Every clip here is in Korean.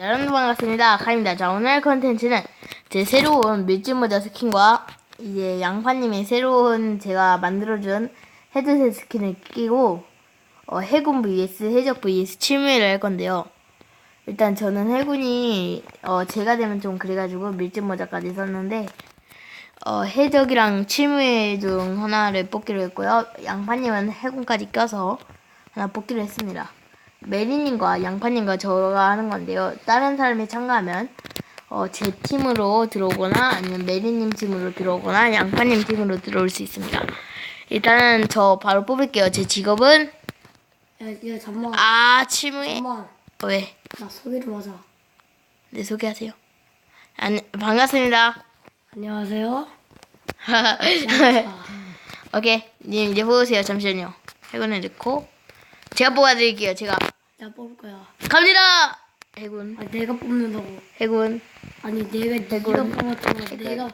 여러분 반갑습니다. 카입니다. 자 오늘 컨텐츠는 제 새로운 밀짚모자 스킨과 이제 양파님의 새로운 제가 만들어준 헤드셋 스킨을 끼고 어, 해군 vs 해적 vs 침무를 할 건데요. 일단 저는 해군이 어, 제가 되면 좀 그래가지고 밀짚모자까지 썼는데 어, 해적이랑 침무의 중 하나를 뽑기로 했고요. 양파님은 해군까지 껴서 하나 뽑기로 했습니다. 메리님과 양파님과 저가 하는 건데요. 다른 사람이 참가하면 어, 제 팀으로 들어오거나 아니면 메리님 팀으로 들어오거나 양파님 팀으로 들어올 수 있습니다. 일단은 저 바로 뽑을게요. 제 직업은 야, 야 잠만. 아 치무에 잠만. 왜? 나 소개 좀 하자. 네 소개하세요. 안 반갑습니다. 안녕하세요. 오케이 님 이제 뽑으세요. 잠시만요. 해군을 넣고 제가 뽑아드릴게요. 제가 나 뽑을 거야. 갑니다. 해군 아 내가 뽑는다고. 해군 아니 내가 네가 뽑았잖아. 내가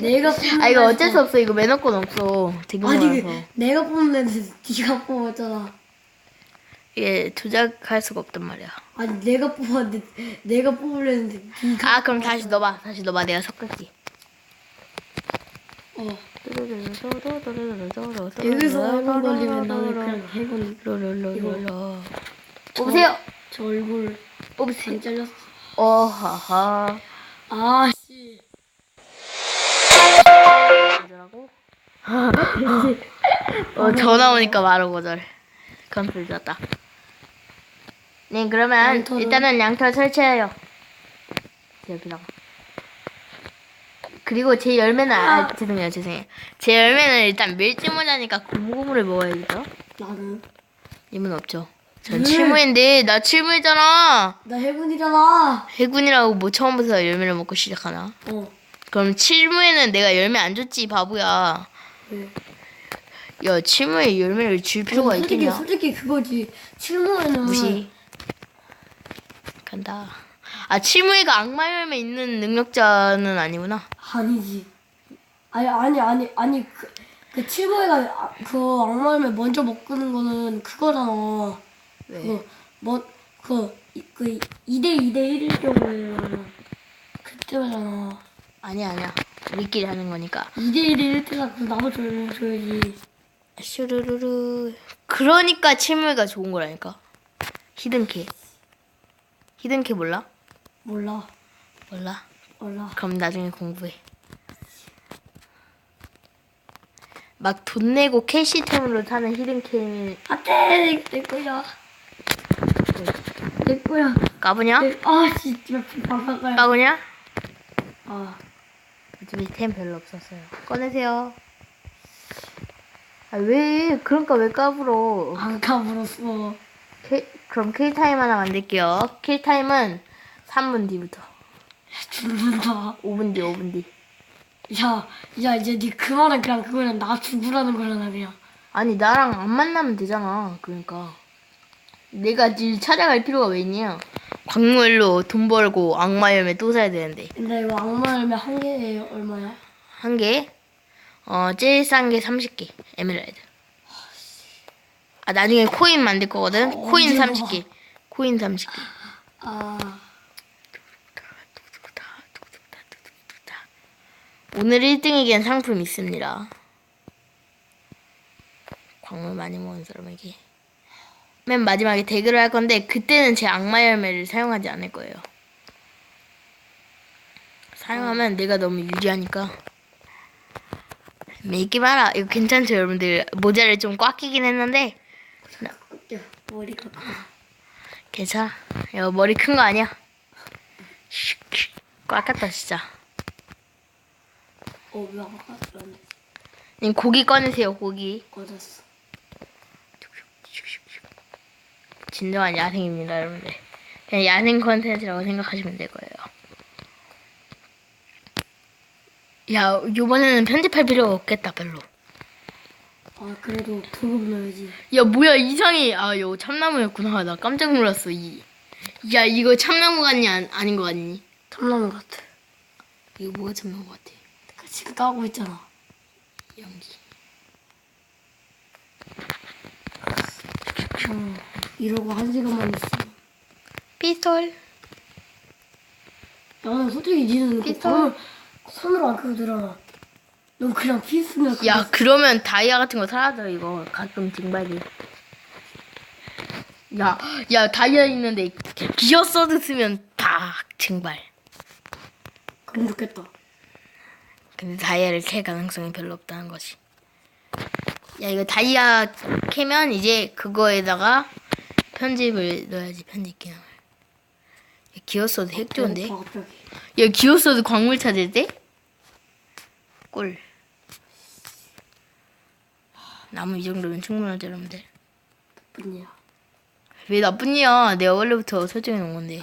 내가 뽑는. 아 이거 어쩔 수 없어 이거 매너권 없어 되게 아니 많아서 그, 내가 뽑는데 네가 뽑았잖아. 이게 조작할 수가 없단 말이야 아니 내가 뽑았는데 내가 뽑으려는데 네가. 아 그럼 다시 넣어봐 다시 넣어봐 내가 섞을게 어. 여기서 얼굴 걸리면 나는 그냥 해군. 롤롤롤롤 뽑으세요 저 얼굴 뽑으세요 안 잘렸어. 어하하 아 씨. 거절하고 어 전화 오니까 바로 거절 컨셉 졌다 네 그러면 양털은? 일단은 양털 설치해요 여기다가 그리고 제 열매는 아, 죄송해요 죄송해요. 제 열매는 일단 밀짚 모자니까 고무고무를 먹어야겠죠? 나는. 님은 없죠? 전 왜? 칠무인데 나 칠무이잖아. 나 해군이잖아. 해군이라고 뭐 처음부터 열매를 먹고 시작하나? 어. 그럼 칠무에는 내가 열매 안 줬지 바보야. 왜? 야 칠무에 열매를 줄 필요가 아니, 솔직히 있겠냐? 솔직히 그거지. 칠무에는 무시. 간다 아 칠무이가 악마 열매 있는 능력자는 아니구나 아니지. 아니 아니 아니 아니 그, 그 칠무에가 아- 그 악마를 먼저 먹는 거는 그거잖아. 왜? 그뭐그그 2대 2대 1일 경우에 그때잖아. 아니야 아니야 우리끼리 하는 거니까 2대 1일 때가 그 줘야- 줘야지. 슈루루루 그러니까 칠무이가 좋은 거라니까 히든캐 히든캐 몰라? 몰라 몰라 몰라. 그럼 나중에 공부해 막 돈 내고 캐시템으로 사는 안돼 내 거야. 내 거야. 까부냐? 내, 아 진짜 바꿔가야. 까부냐? 아 어차피 템 별로 없었어요. 꺼내세요. 아, 왜? 그러니까 왜 까불어? 안가 물었어. K, 그럼 킬타임 하나 만들게요. 킬타임은 3분 뒤부터. 죽는다. 5분 뒤, 5분 뒤. 야, 야 이제 네 그만은 그냥 그거는 나 죽으라는 거잖아 그냥. 아니, 나랑 안 만나면 되잖아. 그러니까. 내가 길 찾아갈 필요가 왜 있냐? 광물로 돈 벌고 악마 열매 또 사야 되는데. 근데 이거 악마 열매 한 개에 얼마야? 한 개, 어, 제일 싼 게 30개. 에메랄드. 아, 나중에 코인 만들 거거든? 코인 언제 30개. 코인 30개. 아, 오늘 1등에겐 상품 있습니다. 광물 많이 모은 사람에게. 맨 마지막에 대결을 할 건데 그때는 제 악마 열매를 사용하지 않을 거예요. 사용하면 내가 너무 유리하니까. 믿기 마라. 이거 괜찮죠, 여러분들? 모자를 좀 꽉 끼긴 했는데 야, 머리가 커. 괜찮아. 이거 머리 큰 거 아니야. 꽉 찼다 진짜. 어, 왜 아까 안님 고기 꺼내세요, 고기. 꺼졌어? 진정한 야생입니다, 여러분들. 그냥 야생 컨텐츠라고 생각하시면 될 거예요. 야, 요번에는 편집할 필요가 없겠다, 별로. 아, 그래도 도금 넣어야지. 야, 뭐야, 이상해. 아, 요 참나무였구나. 나 깜짝 놀랐어, 이. 야, 이거 참나무 같니? 안, 아닌 거 같니? 참나무 같아. 이거 뭐가 참나무 같아? 그 지금 까고 있잖아. 연기. 어, 이러고 한 시간만 있어. 피스톨. 나는 솔직히 니는 그? 손을 손으로 안 끄고 들어가. 넌 그냥 피스면 야 그러면 다이아 같은 거 사라져 이거 가끔 증발이 야 야 다이아 있는데 기어 서드 쓰면 다 증발 그럼 좋겠다. 근데 다이아를 캘 가능성이 별로 없다는 거지 야 이거 다이아 캐면 이제 그거에다가 편집을 넣어야지 편집 기능을 야, 기어 서드 핵 좋은데 어. 야 기어 서드 광물 찾을 때? 꿀 나무 이 정도면 충분하지 여러분들 뿐이야. 왜 나쁜 이야? 내가 원래부터 설정해 놓은 건데.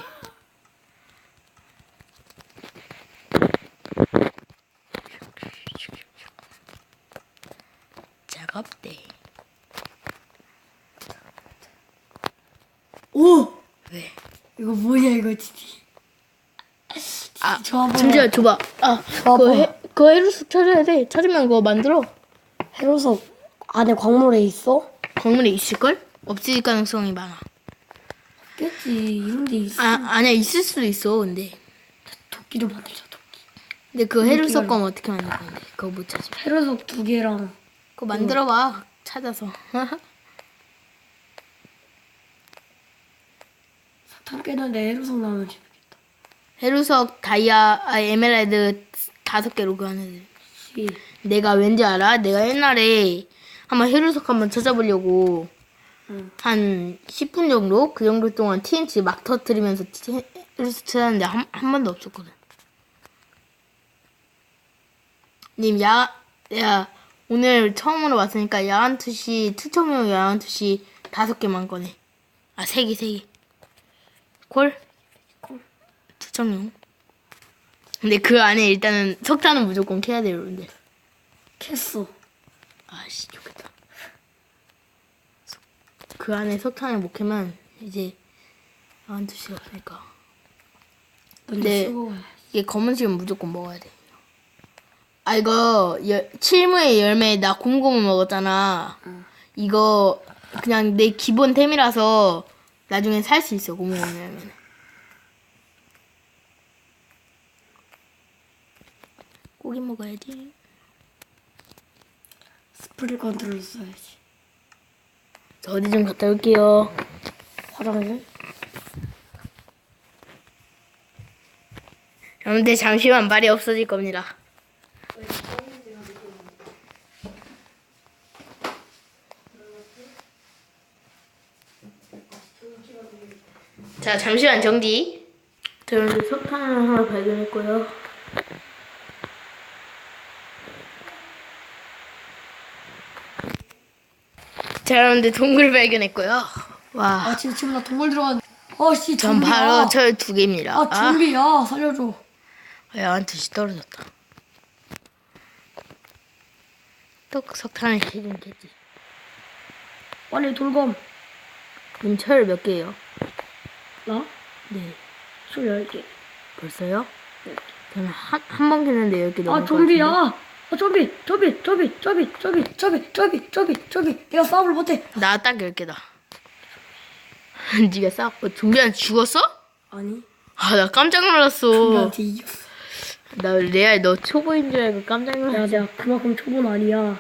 작업대. 오! 왜? 이거 뭐냐 이거 진짜. 아, 줘봐. 잠시만 줘봐. 아, 그거 해, 그거 해루스 찾아야 돼. 찾으면 그거 만들어. 해로석 안에 광물에 있어? 광물에 있을걸? 없을 가능성이 많아. 있겠지. 이런 데 있어. 아, 아니야 있을 수도 있어. 근데. 도끼도 만들자 도끼. 근데 그 해루석 검 어떻게 만들 건데? 그거 못 찾아. 해로석 두 개랑 그거 만들어봐. 찾아서. 사탕 깨는데 해로석 나오면 재밌겠다. 해루석 다이아 아, 에메랄드 다섯 개로 교환해. 씨. 내가 왠지 알아? 내가 옛날에 한번 해루석 한번 찾아보려고 응. 한 10분 정도 그 정도 동안 TNT 막 터뜨리면서 티- 해루석 찾았는데 한, 한 번도 없었거든. 님, 야, 야, 오늘 처음으로 왔으니까 야한 투시, 투척용 야한 투시 다섯 개만 꺼내. 아, 세 개, 세 개. 콜? 콜. 투척용. 근데 그 안에 일단은 석탄은 무조건 캐야 돼요, 여러분들. 캤어. 아씨 좋겠다. 그 안에 석탄을 못 캐면 이제 한 두시가 없으니까. 근데 이게 검은색은 무조건 먹어야 돼. 아 이거 열, 칠무의 열매 나 고무고무 먹었잖아. 응. 이거 그냥 내 기본 템이라서 나중에 살 수 있어 열매는. 고기 먹어야지. 스프링 컨트롤 써야지. 저 어디 좀 갔다 올게요. 화장실? 여러분들 잠시만 말이 없어질 겁니다. 자 잠시만 정지. 자 여러분들 석탄을 하나 발견했고요. 자 여러분들 동굴 발견했고요. 와. 아 지금 지금 나 동굴 들어간. 어씨 전 좀비야. 바로 철 두 개입니다. 아 좀비야 살려줘. 아, 야한테 떨어졌다. 또 석탄을 실은겠지. 빨리 돌검. 님 철 몇 개예요? 나? 네. 술 열개. 벌써요? 저는 한, 한 번 깼는데 10개 넘을 아것 좀비야. 아 좀비 좀비 좀비 좀비 좀비 좀비 좀비 좀비 좀비. 내가 싸움을 못해. 나딱 10개다. 니가 싸, 어, 좀비한테 죽었어? 아니. 아, 나 깜짝 놀랐어. 좀비한테 이겼어. 나 레알 너 초보인 줄 알고 깜짝 야 놀랐어. 내가 그만큼 초보는 아니야.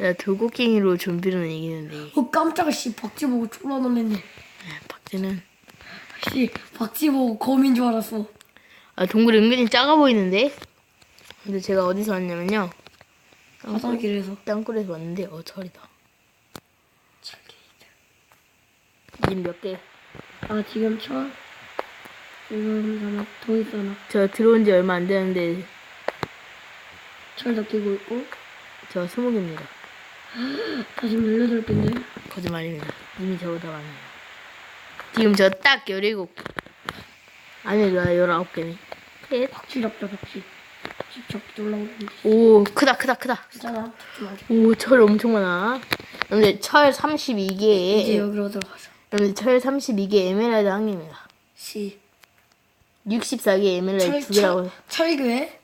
야, 돌고갱이로 좀비는 이기는데. 어 깜짝아 씨 박쥐 보고 졸라 놀랬네. 박쥐는. 씨 박쥐 보고 거미인 줄 알았어. 아, 동굴이 은근히 작아 보이는데? 근데 제가 어디서 왔냐면요. 화장실에서. 땅굴에서 왔는데, 어, 철이다. 님몇 개? 아 지금 철. 지금 하나 더 있잖아. 저 들어온 지 얼마 안 되는데, 철도 끼고 있고. 저 스무 개입니다. 다시 18개인데. 거짓말입니다. 이미 저보다 많아요. 지금 저 딱 17개. 아니, 나 19개네. 셋. 박쥐 잡자 박쥐. 집 잡기 올라오는데. 오, 크다, 크다, 크다. 있잖아. 잡지 말자. 오, 철 엄청 많아. 근데 철 이제 32개에, 여기로 들어가자. 근데 철 32개 에메랄드 한 개입니다. 씨. 64개 에메랄드 두 개라고. 철교회?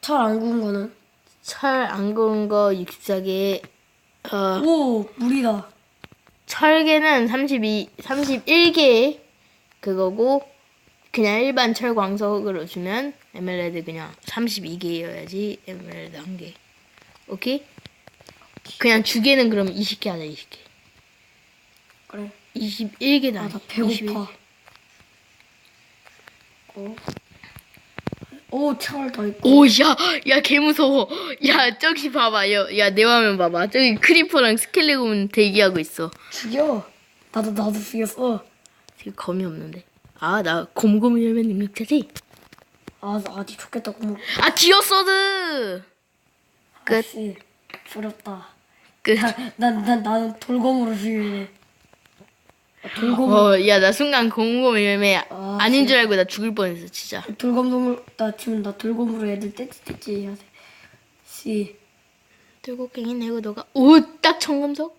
철안 구운 거는? 철 안 구운 거 64개, 어, 오 물이다. 철개는 32, 31개 그거고 그냥 일반 철광석으로 주면 에메랄드 그냥 32개여야지 에메랄드 한 개. 오케이? 그냥 주개는 그럼 20개 하자 20개. 그래 21개다. 아나 배고파 어? 오철더 있고 오, 야, 야, 개 무서워. 야, 저기 봐봐. 야, 야, 내 화면 봐봐. 저기 크리퍼랑 스켈레곤 대기하고 있어. 죽여 나도 나도 죽였어 지금 검이 없는데. 아, 나 곰곰이 열면 능력자지? 아 아직 좋겠다 고모 아, 디어서드! 끝. 아씨 부럽다 끝. 난, 난, 나는 돌검으로 죽일래. 아, 돌검, 어, 야, 나 순간 곰곰이 열매 아, 아닌 줄 알고 나 죽을 뻔했어, 진짜. 돌검으로, 나 지금 나 돌검으로 애들 떼찌떼찌 해야 돼. 씨. 뚫고깽이 내고 너가, 오, 딱 청금석?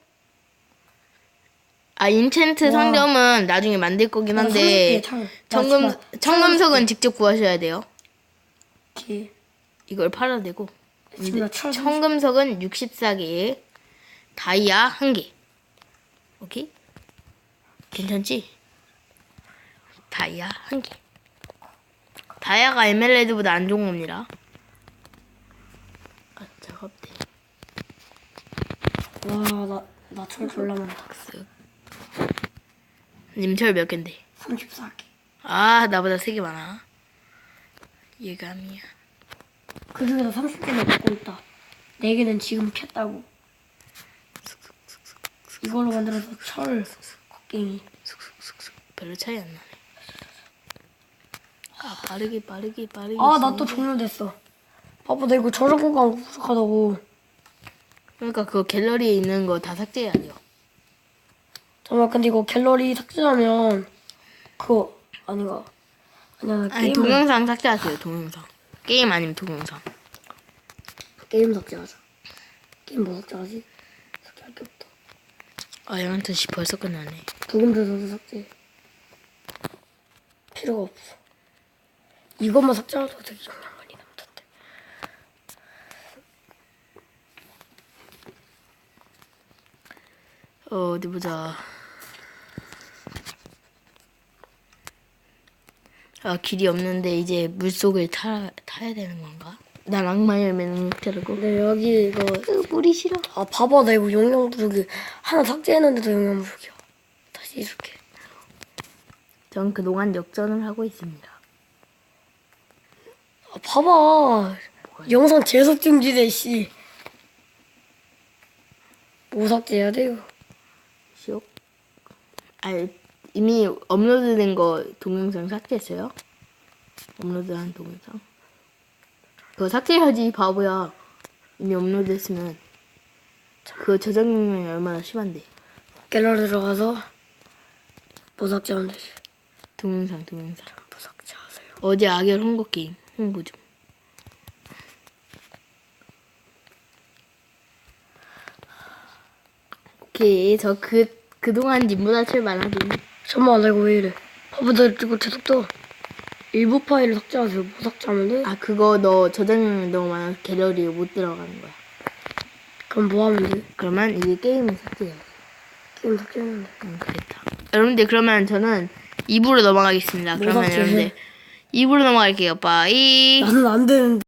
아, 인챈트 와. 상점은 나중에 만들 거긴 한데, 청금, 청금석은 직접 구하셔야 돼요. 이렇게. 이걸 팔아야 되고. 철. 청금석은 64개, 다이아 1개. 오케이? 괜찮지? 다이아 1개. 다이아가 에메랄드보다 안 좋은 겁니다. 아, 작업대. 와, 나, 나철 졸라 많다. 쓱. 님철 몇 갠데? 34개. 아, 나보다 3개 많아. 예감이야. 그 중에서 30개는 먹고 있다. 4개는 지금 폈다고. 이걸로 만들어서 철, 곡괭이. 쑥쑥쑥쑥. 별로 차이 안 나네. 아, 빠르게, 빠르게, 빠르게. 아, 나 또 종료됐어. 바보, 나 이거 저장 공간 부족하다고. 그러니까 그거 갤러리에 있는 거 다 삭제해야 돼요. 잠깐만, 근데 이거 갤러리 삭제하면, 그거, 아닌가. 아니야, 아니 게임, 동영상 삭제하세요. 동영상. 게임 아니면 동영상. 게임 삭제하자. 게임 뭐 삭제하지? 아 영한테 씨 벌써 끝나네. 부금들도 삭제. 필요가 없어. 이것만 삭제하도 되게 영향 많이 남던데. 어 어디 보자. 아 길이 없는데 이제 물 속을 타 타야 되는 건가? 난 악마 열매 능력자라고. 근데 여기 이거, 으, 물이 싫어. 아, 봐봐, 나 이거 영양 부족이. 하나 삭제했는데도 영양 부족이야. 다시 이렇게. 전 그동안 역전을 하고 있습니다. 아, 봐봐. 영상 계속 중지돼, 씨. 뭐 삭제해야 돼요? 시옥. 아 이미 업로드된 거 동영상 삭제했어요? 업로드한 동영상. 그거 삭제해야지 바보야. 이미 업로드 했으면 그 저장 용량이 얼마나 심한데. 갤러리 들어가서 뭐 삭제하면 되지. 동영상 동영상. 뭐 삭제하세요. 어제 악열 홍보 게임 홍보 좀. 오케이 저 그 그동안 님보다 출발하긴. 잠깐만, 나 이거 왜 이래. 봐봐, 나 이거 계속도 일부 파일을 삭제하세요. 뭐 삭제하면 돼? 아 그거 너 저장 너무 많아서 갤러리에 못 들어가는 거야. 그럼 뭐 하면 돼? 그러면 이게 게임을 삭제해. 게임 삭제했는데. 음, 그랬다. 여러분들 그러면 저는 2부로 넘어가겠습니다. 뭐 그러면 삭제해? 여러분들 2부로 넘어갈게요. 빠이. 나는 안 되는데.